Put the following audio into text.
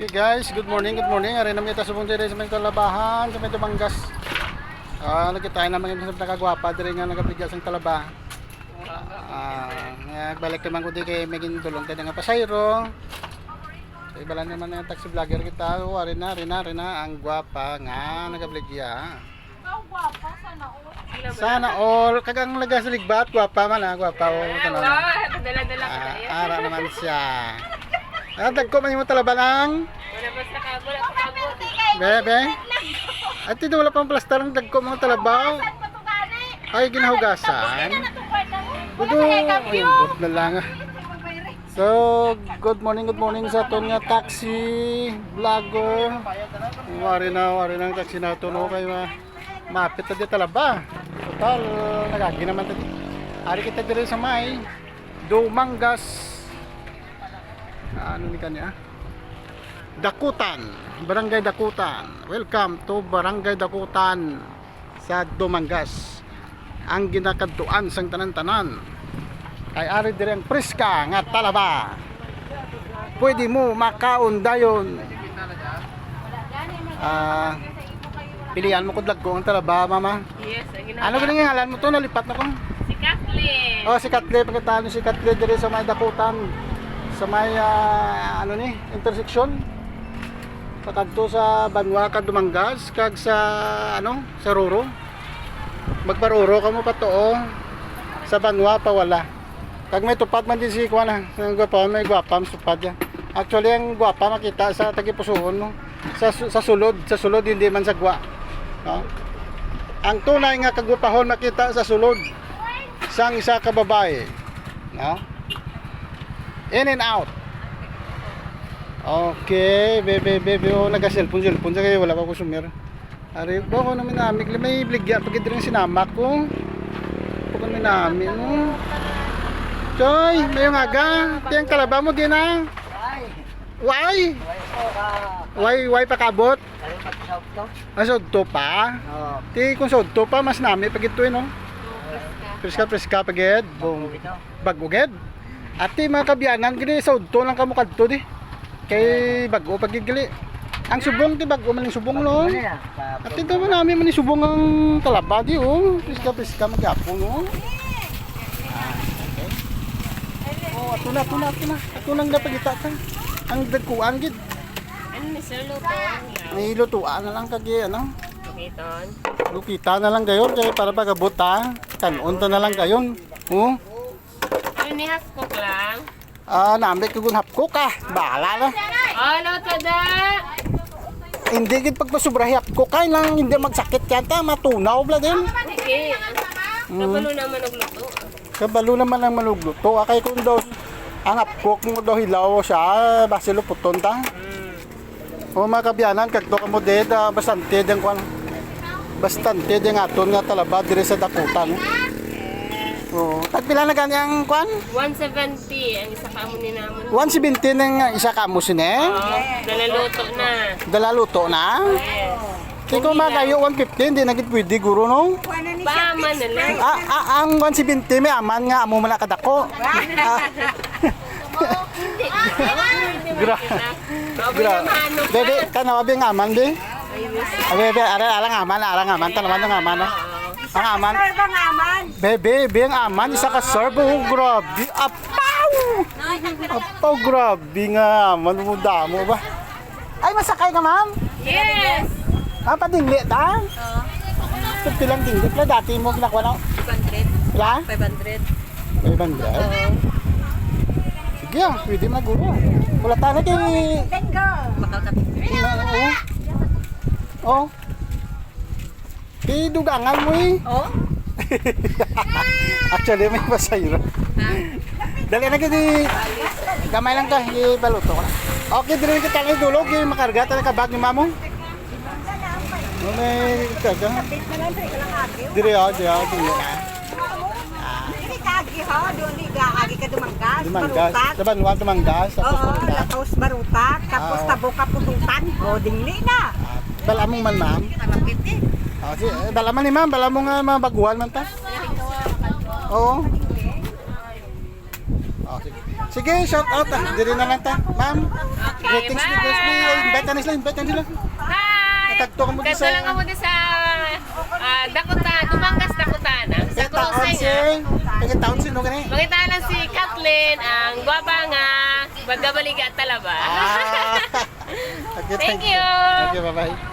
Okay guys, good morning, good morning. Ari naman kita subong diri sa may talabahan, sa may Tumanggas. Ah, lagi tayo naman yung sa nakagwapa diri nga nagabigyan sa talaba. Ah, nga balik naman ko di kay maging dulong tayo nga pasayro. Kay bala naman nga taxi vlogger kita, oh, ari na, ari na, ari na ang gwapa nga nagabligya. Sana all kagang laga sa ligbat, gwapa man ah, gwapa oh, tanong. Wow, dala-dala ka na yan. Ah, ara naman siya. Ah, dagko man yung talaba lang. Wala ba sa kabul at kabul? Bebe. At ito wala pang plastar ng dagko mga talabaw. Ay, ginahugasan. Budo. Ay, but na lang. So, good morning, good morning sa aton nga taxi vlogger. Wari na, wari na ang taxi na ito, no? Kaya ma mapit na di talaba. Total, nagagi naman tadi. Ari kita dire sa may Dumangas. Ano ni kanya? Dakutan, Barangay Dakutan. Welcome to Barangay Dakutan sa Dumangas. Ang ginakadtuan sang tanan-tanan. Kay ari dire ang priska nga talaba. Pwede mo makaon dayon. Ah, pilihan mo kung dagko ang talaba, mama. Yes, ang. Ano ba nga ngalan mo to? Nalipat na ko. Si Kathleen. Oh, si Katle, pagkatalo si Katle dire sa may Dakutan. Sa may ah, ano ni, intersection. Sa kadto sa Banwa kag Dumangas kag sa ano, sa Roro. Magparuro ka mo pa to oh. Sa Banwa pa wala. Kag may tupad man din si Kuana. Ang gwapa, may gwapa tupad yan. Actually, ang gwapa makita sa tagipusuhon mo. Sa, sa sulod, sa sulod hindi man sa gwa. No? Ang tunay nga kagwapahon makita sa sulod sang isa ka babae. No? In and out. Okay, bebe, bebe, oh, nag-cellphone, cellphone sa kayo, wala pa sumir. Ari, ko namin namik, may bligya, pagid rin sinama ko. Pag namin namin, no? Choy, may yung aga, tiyang kalaba mo, gina. Why? Why, why pa kabot? Ah, sodto pa? Ti, kung sodto pa, mas nami, pagid to, eh, no? Preska, preska, pagid. Bong, baguged. At ti mga kabiyanan, gini sa udto lang kamo kadto di. Kay bago pag gali. Ang subong ti bago man yung subong no. At ito man namin man yung subong ang talaba di oh. Piska piska magyapon no. Ah, okay. Oh, ato na, ato na, ato na. Ato nang napagita ta. Ang dagkuan gid. Ano ni Sir Luto? May lutuan na lang kagi ano. Tukiton. Lupita na lang gayon kay para pagabot ta. Kanon ta na lang gayon. Oh. Ano Haskok lang? Ah, nambit ko hapko ka. Bahala na. Oh, luto da! Hindi gid pagpasubrahi hapko kay lang hindi magsakit yan ta matunaw bla din. Sige. Kabalo naman ang luto. Kabalo naman ang malugluto. Akay kung daw ang hapkok mo daw hilaw siya base luputon ta. O mga kabyanan kagto ka mo ded uh, bastante den kwan. Bastante den aton nga talaba dire sa dakutan. O, tagpila na gani ang kwan? 170 ang isa ka mo ni namon. 170 ng isa ka mo sine. Oh, dalaluto na. Dala luto na. Yes. Ikaw magayo 150 hindi na gid pwede guro no. Paman na lang. Ah, ah, ang 170 may aman nga amo man kadako. Ah, gra. gra. Bebe, kana wabi nga aman be. Ah, Bebe, ara ara nga aman, ara nga aman, tanaman nga aman. ah. Ang aman. Bebe, bebe ang aman isa ka serve. Oh, grabe. Apaw! Apaw, grabe nga. aman mo ba? Ay, masakay ka, ma'am? Yes! Ah, padingli ta? Oo. So, pilang dingli pala dati mo kinakuha na? 500. Pila? 500. 500? Sige ah, pwede maguro. Wala tayo kay... Makalkapit. Oo. Oh. Kay dugangan mo eh. Oh? Actually, may pasayro. Dali na kiti. Gamay lang ka, i-baluto ko na. Okay, dili ka tayo dulog, yung makarga, tayo ka bag ni mamong. Okay, kaga. Diri ah, diri ah, diri na. Dili kagi ho, doon di kagi ka dumanggas. Dumanggas. Barutak. Diba, nuwag dumanggas, tapos Oo, dumanggas. lapos barutak. Tapos Ah. tabo ka pututan. O, dingli na. Balamong man, ma'am. Kalapit eh. Oh, si, eh, balaman ni ma'am, balamong nga mga baguhan man ta. Oo. Oh, sige. Sige, shout out ah. Diri na lang ta. Ma'am, Okay, greetings ni B. Invite sila, invite sila. Hi! Nakagto ka mo din sa- lang ka mo din sa ah, Dakota, Dumangas, Dakotana. Sa si, nga. kaya taon si, no gani? Makita lang si Kathleen, ang gwapa nga, magabaliga at talaba. Ah. Okay, Thank you. Thank you, bye-bye.